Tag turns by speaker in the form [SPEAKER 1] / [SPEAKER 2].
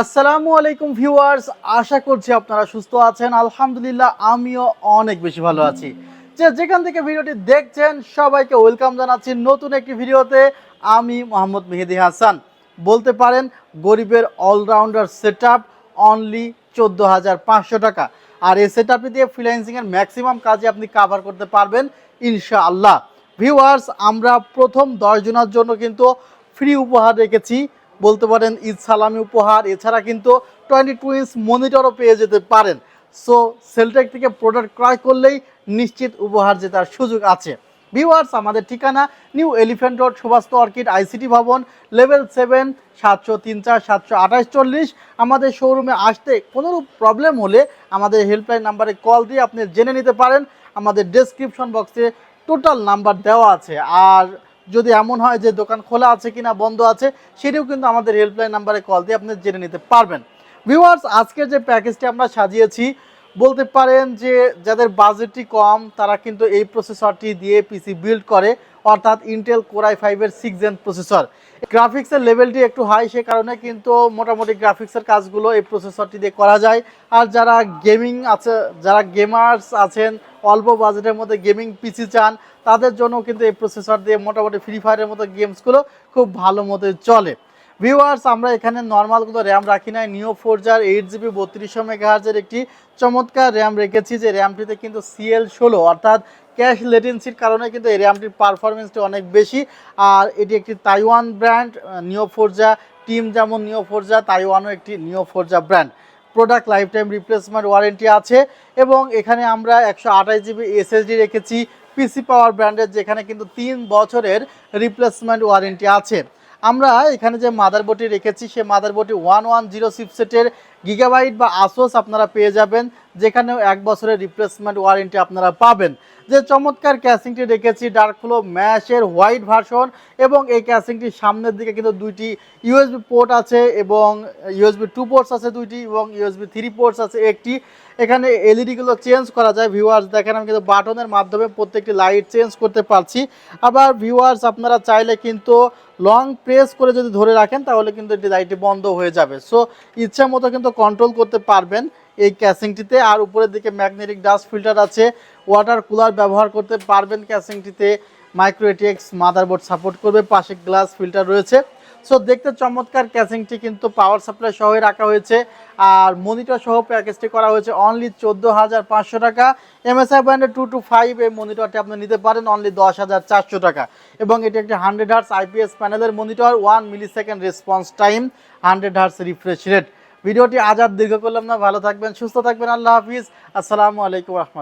[SPEAKER 1] আসসালামু আলাইকুম ভিউয়ার্স, আশা করছি আপনারা সুস্থ আছেন। আলহামদুলিল্লাহ, আমিও অনেক বেশি ভালো আছি। যে যেখান থেকে ভিডিওটি দেখছেন, সবাইকে ওয়েলকাম জানাচ্ছি নতুন একটি ভিডিওতে। আমি মোহাম্মদ মেহেদি হাসান। বলতে পারেন, গরিবের অলরাউন্ডার সেট আপ অনলি চোদ্দ হাজার পাঁচশো টাকা। আর এই সেট আপটি দিয়ে ফ্রিল্যান্সিংয়ের ম্যাক্সিমাম কাজে আপনি কাভার করতে পারবেন, ইনশাআল্লাহ। ভিউয়ার্স, আমরা প্রথম দশ জনের জন্য কিন্তু ফ্রি উপহার রেখেছি। বলতে পারেন ঈদ সালামি উপহার, এছাড়া কিন্তু টোয়েন্টি টু ইঞ্চ মনিটরও পেয়ে যেতে পারেন। সো সেলটেক থেকে প্রোডাক্ট ক্রয় করলেই নিশ্চিত উপহার জেতার সুযোগ আছে। ভিউয়ার্স আমাদের ঠিকানা new elephant road Subhash orchid ICT Bhaban level seven সাতশো তিন চার, সাতশো আঠাশ চল্লিশ। আমাদের শোরুমে আসতে কোনোরূপ প্রবলেম হলে আমাদের হেল্পলাইন নাম্বারে কল দিয়ে আপনি জেনে নিতে পারেন। আমাদের ডেসক্রিপশন বক্সে টোটাল নাম্বার দেওয়া আছে। আর যদি এমন হয় যে দোকান খোলা আছে কিনা, বন্ধ আছে, সেটিও কিন্তু আমাদের হেল্পলাইন নাম্বারে কল দিয়ে আপনি জেনে নিতে পারবেন। ভিউয়ার্স আজকের যে প্যাকেজটি আমরা সাজিয়েছি, বলতে পারেন যে যাদের বাজেটটি কম, তারা কিন্তু এই প্রসেসরটি দিয়ে পিসি বিল্ড করে। অর্থাৎ ইন্টেল কোরাই ফাইভের সিক্স জেন প্রসেসর গ্রাফিক্সের লেভেলটি একটু হাই সে কারণে কিন্তু মোটামুটি গ্রাফিক্সের কাজগুলো এই প্রসেসরটি দিয়ে করা যায়। আর যারা গেমিং আছে, যারা গেমার্স আছেন, অল্প বাজেটের মধ্যে গেমিং পিসি চান, তাদের জন্য কিন্তু এই প্রসেসর দিয়ে মোটামুটি ফ্রি ফায়ারের মতো গেমসগুলো খুব ভালো মতো চলে। ভিউয়ার্স আমরা এখানে নর্মাল কোনো র্যাম রাখি নাই। নিও ফোরজার এইট জিবি বত্রিশশো মেগাহার্জের একটি চমৎকার র্যাম রেখেছি যে র্যামটিতে কিন্তু সিএল ষোলো, অর্থাৎ ক্যাশ লেটেন্সির কারণে কিন্তু এই র্যামটির পারফরমেন্সটি অনেক বেশি। আর এটি একটি Taiwan brand Neo Forza team যেমন নিও ফোরজা তাইওয়ানও একটি neo Forza brand product lifetime replacement warranty আছে এবং এখানে আমরা একশো আঠাশ জিবি এসএসডি রেখেছি। পিসি পাওয়ার ব্র্যান্ডের যেখানে কিন্তু তিন বছরের রিপ্লেসমেন্ট ওয়ারেন্টি আছে। আমরা এখানে যে মাদারবোর্ডটি রেখেছি সে মাদারবোর্ডটি ওয়ান ওয়ান জিরো সিপসেটের গিগাবাইট বা আসোস আপনারা পেয়ে যাবেন, যেখানেও এক বছরের রিপ্লেসমেন্ট ওয়ারেন্টি আপনারা পাবেন। যে চমৎকার ক্যাসিংটি রেখেছি ডার্ক ফ্লো ম্যাশের হোয়াইট ভার্সন এবং এই ক্যাসিংটির সামনের দিকে কিন্তু দুইটি ইউএসবি পোর্ট আছে, এবং ইউএসবি টু পোর্টস আছে দুইটি, এবং ইউএসবি থ্রি পোর্টস আছে একটি। এখানে এলইডিগুলো চেঞ্জ করা যায় ভিউয়ার্স দেখেন, আমি কিন্তু বাটনের মাধ্যমে প্রত্যেকটি লাইট চেঞ্জ করতে পারছি। আবার ভিউয়ার্স আপনারা চাইলে কিন্তু লং প্রেস করে যদি ধরে রাখেন, তাহলে কিন্তু এটি লাইটটি বন্ধ হয়ে যাবে। সো ইচ্ছা মতো কিন্তু কন্ট্রোল করতে পারবেন এই ক্যাসিংটিতে আর উপরের দিকে ম্যাগনেটিক ডাস্ট ফিল্টার আছে। ওয়াটার কুলার ব্যবহার করতে পারবেন ক্যাসিংটিতে মাইক্রো এটিএক্স মাদারবোর্ড সাপোর্ট করবে। পাশে গ্লাস ফিল্টার রয়েছে। সো দেখতে চমৎকার ক্যাসিংটি কিন্তু পাওয়ার সাপ্লাই সহই রাখা হয়েছে। আর মনিটর সহ প্যাকেজটি করা হয়েছে অনলি চোদ্দ হাজার পাঁচশো টাকা। এমএসআই ব্র্যান্ডের টু টু ফাইভ এই মনিটরটি আপনি নিতে পারেন অনলি দশ হাজার চারশো টাকা। এবং এটি একটি হান্ড্রেড হার্স আইপিএস প্যানেলের monitor one millisecond response time hundred hertz refresh rate ভিডিওটি আজ আর দীর্ঘ করলাম না। ভালো থাকবেন, সুস্থ থাকবেন। আল্লাহ হাফিজ। আসসালামু আলাইকুম রহমত